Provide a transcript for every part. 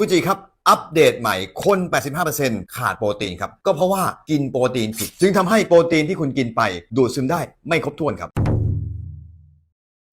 ฟูจิครับ อัปเดตใหม่คน 85%ขาดโปรตีนครับ ก็เพราะว่ากินโปรตีนผิด จึงทำให้โปรตีนที่คุณกินไป ดูดซึมได้ไม่ครบถ้วนครับ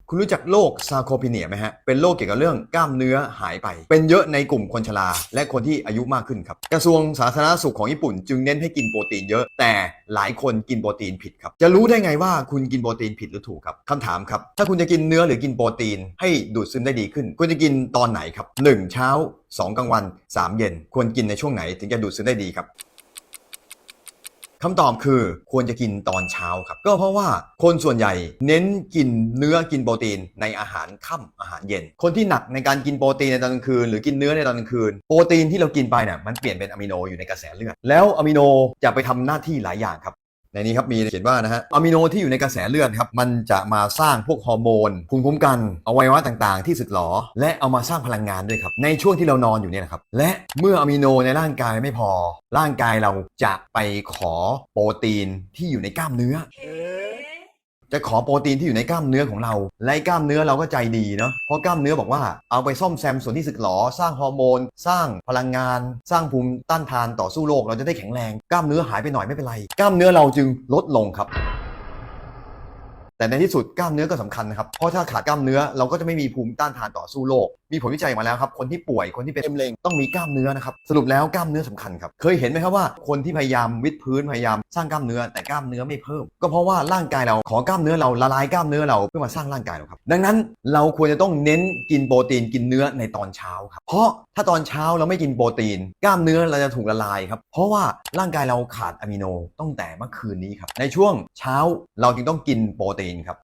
คุณรู้จักโรคซาโคพีเนียไหมฮะ เป็นโรคเกี่ยวกับเรื่องกล้ามเนื้อหายไป เป็นเยอะในกลุ่มคนชรา และคนที่อายุมากขึ้นครับ กระทรวงสาธารณสุขของญี่ปุ่น จึงเน้นให้กินโปรตีนเยอะ แต่หลายคนกินโปรตีนผิดครับ จะรู้ได้ไงว่าคุณกินโปรตีนผิดหรือถูกครับคำถามครับ ถ้าคุณจะกินเนื้อหรือกินโปรตีน ให้ดูดซึมได้ดีขึ้น คุณจะกินตอนไหนครับหนึ่งเช้าสองกลางวันสามเย็น ควรกินในช่วงไหนถึงจะดูดซึมได้ดีครับ คำตอบคือควรจะกินตอนเช้าครับ ก็เพราะว่าคนส่วนใหญ่เน้นกินเนื้อกินโปรตีนในอาหารค่ำอาหารเย็น คนที่หนักในการกินโปรตีนในตอนกลางคืนหรือกินเนื้อในตอนกลางคืน โปรตีนที่เรากินไปเนี่ยมันเปลี่ยนเป็นอะมิโนอยู่ในกระแสเลือดแล้วอะมิโนจะไปทำหน้าที่หลายอย่างครับ ในนี้ครับมีเขียนว่านะฮะอะมิโนที่อยู่ในกระแสเลือดครับมันจะมาสร้างพวกฮอร์โมนภูมิคุ้มกันอวัยวะต่างๆ ที่สึกหรอ และเอามาสร้างพลังงานด้วยครับ ในช่วงที่เรานอนอยู่เนี่ยนะครับ และเมื่ออะมิโนในร่างกายไม่พอ ร่างกายเราจะไปขอโปรตีนที่อยู่ในกล้ามเนื้อ จะขอโปรตีนที่อยู่ในกล้ามเนื้อของเราและกล้ามเนื้อเราก็ใจดีเนาะเพราะกล้ามเนื้อบอกว่าเอาไปซ่อมแซมส่วนที่สึกหรอสร้างฮอร์โมน สร้างพลังงาน สร้างภูมิต้านทานต่อสู้โรคเราจะได้แข็งแรงกล้ามเนื้อหายไปหน่อยไม่เป็นไร กล้ามเนื้อเราจึงลดลงครับแต่ในที่สุดกล้ามเนื้อก็สำคัญนะครับ เพราะถ้าขาดกล้ามเนื้อเราก็จะไม่มีภูมิต้านทานต่อสู้โรคมีผลวิจัยออกมาแล้วครับ คนที่ป่วยคนที่เป็นมะเร็งต้องมีกล้ามเนื้อนะครับ สรุปแล้วกล้ามเนื้อสำคัญครับ เคยเห็นไหมครับว่าคนที่พยายามวิดพื้นพยายามสร้างกล้ามเนื้อแต่กล้ามเนื้อไม่เพิ่ม ก็เพราะว่าร่างกายเราขอกล้ามเนื้อเราละลายกล้ามเนื้อเราเพื่อมาสร้างร่างกายเราครับ ดังนั้นเราควรจะต้องเน้นกินโปรตีนกินเนื้อในตอนเช้าครับ เพราะถ้าตอนเช้าเราไม่กินโปรตีน กล้ามเนื้อเราจะถูกละลายครับ เพราะว่าร่างกายเราขาดอะมิโนตั้งแต่เมื่อคืนนี้ครับ ในช่วงเช้าเราจึงต้องกินโปรตีนครับ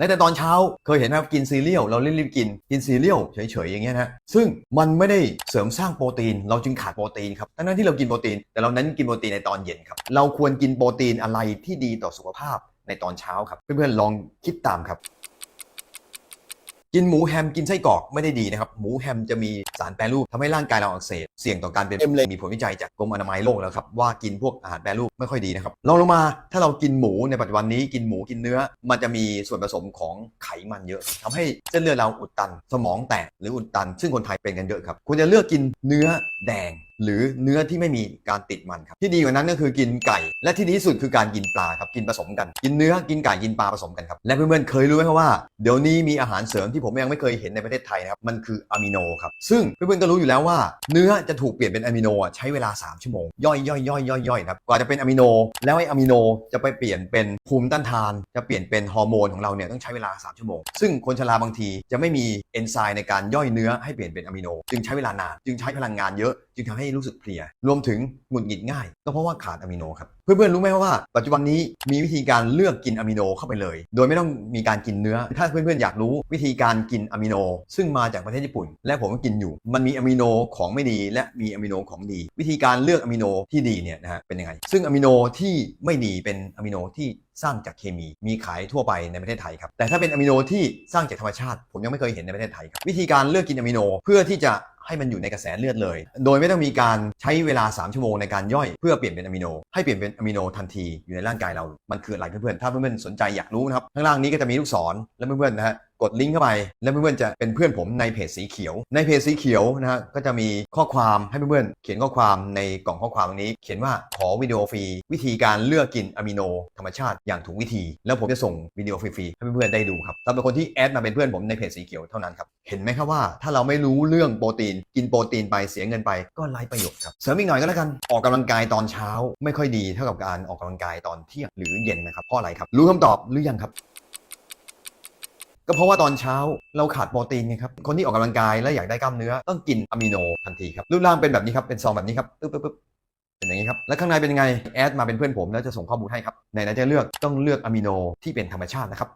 และแต่ตอนเช้าเคยเห็นไหมครับกินซีเรียลเรารีบๆกินกินซีเรียลเฉยๆอย่างเงี้ยนะซึ่งมันไม่ได้เสริมสร้างโปรตีน เราจึงขาดโปรตีนครับทั้งนั้นที่เรากินโปรตีนแต่เราเน้นกินโปรตีนในตอนเย็นครับเราควรกินโปรตีนอะไรที่ดีต่อสุขภาพในตอนเช้าครับเพื่อนๆลองคิดตามครับกินหมูแฮมกินไส้กรอกไม่ได้ดีนะครับ หมูแฮมจะมีสารแปรรูปทำให้ร่างกายเราอักเสบ เสี่ยงต่อการเป็นมะเร็งมีผลวิจัยจากกรมอนามัยโลกแล้วครับว่ากินพวกอาหารแปรรูปไม่ค่อยดีนะครับลองลงมาถ้าเรากินหมูในปัจจุบันนี้กินหมูกินเนื้อ มันจะมีส่วนผสมของไขมันเยอะทำให้เส้นเลือดเราอุดตัน สมองแตกหรืออุดตัน ซึ่งคนไทยเป็นกันเยอะครับควรจะเลือกกินเนื้อแดงหรือเนื้อที่ไม่มีการติดมันครับที่ดีกว่านั้นก็คือกินไก่ และที่ดีที่สุดคือการกินปลาครับกินผสมกัน กินเนื้อกินไก่กินปลาผสมกันครับและเพื่อนๆเคยรู้ไหมครับว่าเดี๋ยวนี้มีอาหารเสริมที่ผมยังไม่เคยเห็นในประเทศไทยนะครับมันคืออะมิโนครับซึ่งเพื่อนๆก็รู้อยู่แล้วว่าเนื้อจะถูกเปลี่ยนเป็นอะมิโนอะใช้เวลา 3 ชั่วโมง ย่อยย่อยย่อยย่อยย่อยครับกว่าจะเป็นอะมิโน แล้วไออะมิโนจะไปเปลี่ยนเป็นภูมิต้านทาน จะเปลี่ยนเป็นฮอร์โมนของเราเนี่ยต้องใช้เวลา 3 ชั่วโมง ซึ่งคนชราบางทีจะไม่มีเอนไซม์ในการย่อยเนื้อให้เปลี่ยนเป็นอะมิโน จึงใช้เวลานานจึงใช้พลังงานเยอะ จึงทำให้รู้สึกเพลีย รวมถึงหงุดหงิดง่าย ก็เพราะว่าขาดอะมิโนครับ เพื่อนๆรู้ไหมว่าปัจจุบันนี้มีวิธีการเลือกกินอะมิโนเข้าไปเลย โดยไม่ต้องมีการกินเนื้อ ถ้าเพื่อนๆอยากรู้วิธีการกินอะมิโน ซึ่งมาจากประเทศญี่ปุ่น และผมก็กินอยู่ มันมีอะมิโนของไม่ดี และมีอะมิโนของดี วิธีการเลือกอะมิโนที่ดีเนี่ยนะฮะเป็นยังไง ซึ่งอะมิโนที่ไม่ดีเป็นอะมิโนที่สร้างจากเคมีมีขายทั่วไปในประเทศไทยครับแต่ถ้าเป็นอะมิโนที่สร้างจากธรรมชาติ ผมยังไม่เคยเห็นในประเทศไทยครับวิธีการเลือกกินอะมิโนเพื่อที่จะ ให้มันอยู่ในกระแสเลือดเลย โดยไม่ต้องมีการใช้เวลา 3 ชั่วโมงในการย่อยเพื่อเปลี่ยนเป็นอะมิโน ให้เปลี่ยนเป็นอะมิโนทันทีอยู่ในร่างกายเรา มันคืออะไรเพื่อนๆ ถ้าเพื่อนๆ สนใจอยากรู้นะครับ ข้างล่างนี้ก็จะมีลูกศร แล้วเพื่อนๆ นะฮะ กดลิงก์เข้าไป แล้วเพื่อนๆจะเป็นเพื่อนผมในเพจสีเขียว ในเพจสีเขียวนะฮะก็จะมีข้อความให้เพื่อนๆเขียนข้อความในกล่องข้อความตรงนี้ เขียนว่าขอวิดีโอฟรีวิธีการเลือกกินอะมิโนธรรมชาติอย่างถูกวิธี แล้วผมจะส่งวิดีโอฟรีๆให้เพื่อนๆได้ดูครับสำหรับคนที่แอดมาเป็นเพื่อนผมในเพจสีเขียวเท่านั้นครับเห็นไหมครับว่าถ้าเราไม่รู้เรื่องโปรตีน กินโปรตีนไปเสียเงินไปก็ไร้ประโยชน์ครับเสริมอีกหน่อยก็แล้วกันออกกำลังกายตอนเช้า ไม่ค่อยดีเท่ากับการออกกำลังกายตอนเที่ยงหรือเย็นนะครับเพราะอะไรครับ รู้คำตอบหรือยังครับ ก็เพราะว่าตอนเช้าเราขาดโปรตีนไงครับคนที่ออกกำลังกายและอยากได้กล้ามเนื้อต้องกินอะมิโนทันทีครับรูปร่างเป็นแบบนี้ครับเป็นซองแบบนี้ครับปึ๊บปึ๊บปึ๊บเป็นอย่างนี้ครับ แล้วข้างในเป็นยังไง แอดมาเป็นเพื่อนผมแล้วจะส่งข้อมูลให้ครับไหนๆจะเลือกต้องเลือกอะมิโนที่เป็นธรรมชาตินะครับ